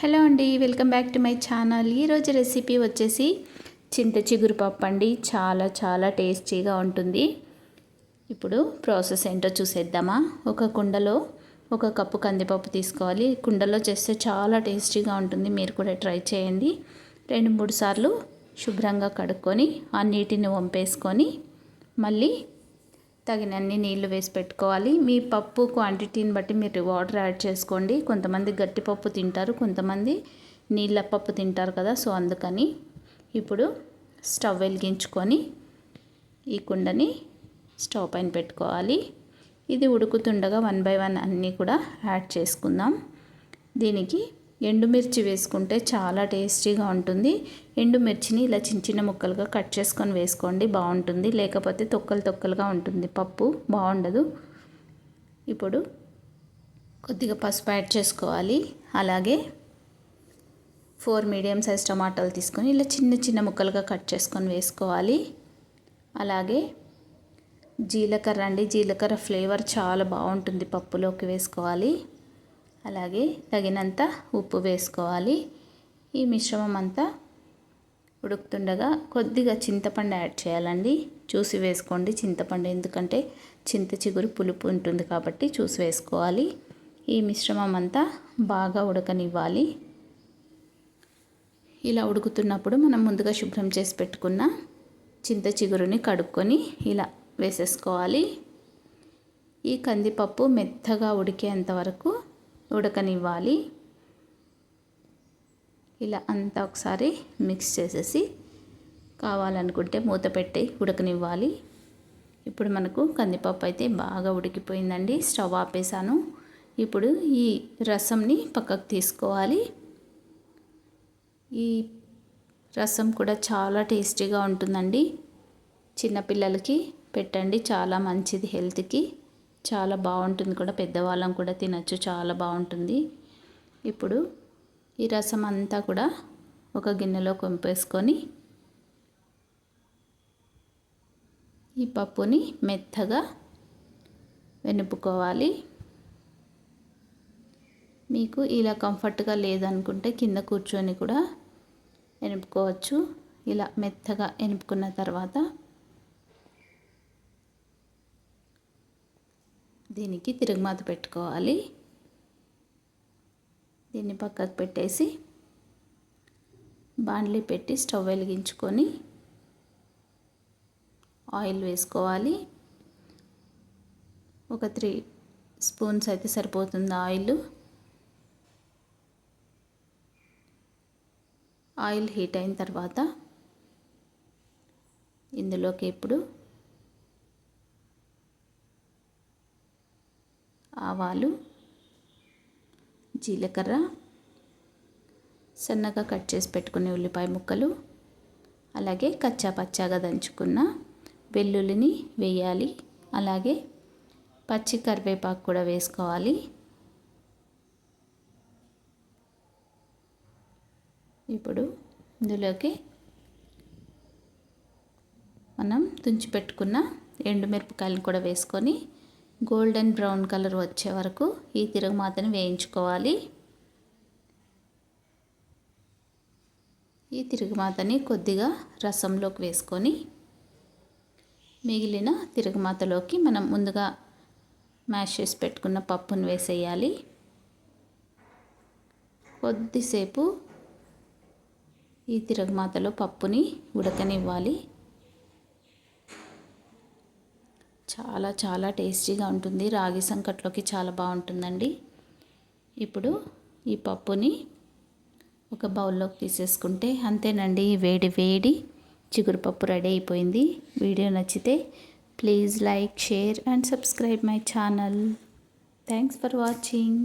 Hello అండి welcome back to my channel. ఈరోజు recipe వచ్చేసి చింత చిగురు పప్పు అండి. చాలా చాలా టేస్టీగా ఉంటుంది. ఇప్పుడు ప్రాసెస్ ఏంటో చూసేద్దామా? ఒక కుండలో ఒక కప్పు కందిపప్పు తీసుకోవాలి. కుండలో చేస్తే చాలా టేస్టీగా ఉంటుంది. మీరు కూడా ట్రై చేయండి. రెండు మూడు సార్లు శుభ్రంగా కడుక్కొని ఆ నీటిని వంపేసుకొని మళ్ళీ తగినన్ని నీళ్ళు వేసి పెట్టుకోవాలి. మీ పప్పు క్వాంటిటీని బట్టి మీరు వాటర్ యాడ్ చేసుకోండి. కొంతమంది గట్టి పప్పు తింటారు కొంతమంది నీళ్ళ పప్పు తింటారు కదా సో అందుకని ఇప్పుడు స్టవ్ వెలిగించుకొని ఈ కుండని స్టవ్ పైన పెట్టుకోవాలి. ఇది ఉడుకుతుండగా వన్ బై వన్ అన్నీ కూడా యాడ్ చేసుకుందాం. దీనికి ఎండుమిర్చి వేసుకుంటే చాలా టేస్టీగా ఉంటుంది. ఎండుమిర్చిని ఇలా చిన్న చిన్న ముక్కలుగా కట్ చేసుకొని వేసుకోండి. బాగుంటుంది. లేకపోతే తొక్కలు తొక్కలుగా ఉంటుంది. పప్పు బాగుండదు. ఇప్పుడు కొద్దిగా పసుపు యాడ్ చేసుకోవాలి. అలాగే ఫోర్ మీడియం సైజ్ టమాటాలు తీసుకొని ఇలా చిన్న చిన్న ముక్కలుగా కట్ చేసుకొని వేసుకోవాలి. అలాగే జీలకర్ర అండి. జీలకర్ర ఫ్లేవర్ చాలా బాగుంటుంది పప్పులోకి వేసుకోవాలి. అలాగే తగినంత ఉప్పు వేసుకోవాలి. ఈ మిశ్రమం అంతా ఉడుకుతుండగా కొద్దిగా చింతపండు యాడ్ చేయాలండి. చూసి వేసుకోండి చింతపండు ఎందుకంటే చింత చిగురు పులుపు ఉంటుంది కాబట్టి చూసి వేసుకోవాలి. ఈ మిశ్రమం అంతా బాగా ఉడకనివ్వాలి. ఇలా ఉడుకుతున్నప్పుడు మనం ముందుగా శుభ్రం చేసి పెట్టుకున్న చింత చిగురుని కడుక్కొని ఇలా వేసేసుకోవాలి. ఈ కందిపప్పు మెత్తగా ఉడికేంత వరకు ఉడకనివ్వాలి. ఇలా అంతా ఒకసారి మిక్స్ చేసేసి కావాలనుకుంటే మూత పెట్టి ఉడకనివ్వాలి. ఇప్పుడు మనకు కందిపప్పు అయితే బాగా ఉడికిపోయిందండి. స్టవ్ ఆపేసాను ఇప్పుడు ఈ రసంని పక్కకు తీసుకోవాలి. ఈ రసం కూడా చాలా టేస్టీగా ఉంటుందండి. చిన్నపిల్లలకి పెట్టండి చాలా మంచిది హెల్త్కి. చాలా బాగుంటుంది కూడా పెద్దవాళ్ళం కూడా తినచ్చు చాలా బాగుంటుంది. ఇప్పుడు ఈ రసం అంతా కూడా ఒక గిన్నెలో కొంపేసుకొని ఈ పప్పుని మెత్తగా వెనుపుకోవాలి. మీకు ఇలా కంఫర్ట్గా లేదనుకుంటే కింద కూర్చొని కూడా ఎనుపుకోవచ్చు ఇలా మెత్తగా ఎనుపుకున్న తర్వాత దీనికి తిరుగుమాత పెట్టుకోవాలి. దీన్ని పక్కకు పెట్టేసి బాండ్లీ పెట్టి స్టవ్ వెలిగించుకొని ఆయిల్ వేసుకోవాలి. ఒక త్రీ స్పూన్స్ అయితే సరిపోతుంది ఆయిల్. ఆయిల్ హీట్ అయిన తర్వాత ఇందులోకి ఇప్పుడు ఆవాలు జీలకర్ర సన్నగా కట్ చేసి పెట్టుకునే ఉల్లిపాయ ముక్కలు అలాగే కచ్చా పచ్చాగా దంచుకున్న వెల్లుల్లిని వేయాలి. అలాగే పచ్చి కరివేపాకు కూడా వేసుకోవాలి. ఇప్పుడు ఇందులోకి మనం తుంచి పెట్టుకున్న ఎండుమిరపకాయలను కూడా వేసుకొని గోల్డెన్ బ్రౌన్ కలర్ వచ్చే వరకు ఈ తిరుగుమాతను వేయించుకోవాలి. ఈ తిరుగుమాతని కొద్దిగా రసంలోకి వేసుకొని మిగిలిన తిరుగుమాతలోకి మనం ముందుగా మ్యాష్ చేసి పెట్టుకున్న పప్పును వేసేయాలి. కొద్దిసేపు ఈ తిరుగుమాతలో పప్పుని ఉడకనివ్వాలి. చాలా చాలా టేస్టీగా ఉంటుంది. రాగి సంకట్లోకి చాలా బాగుంటుందండి. ఇప్పుడు ఈ పప్పుని ఒక బౌల్లోకి తీసేసుకుంటే అంతేనండి. వేడి వేడి చిగురు పప్పు రెడీ అయిపోయింది. వీడియో నచ్చితే please like share and subscribe my channel. Thanks for watching.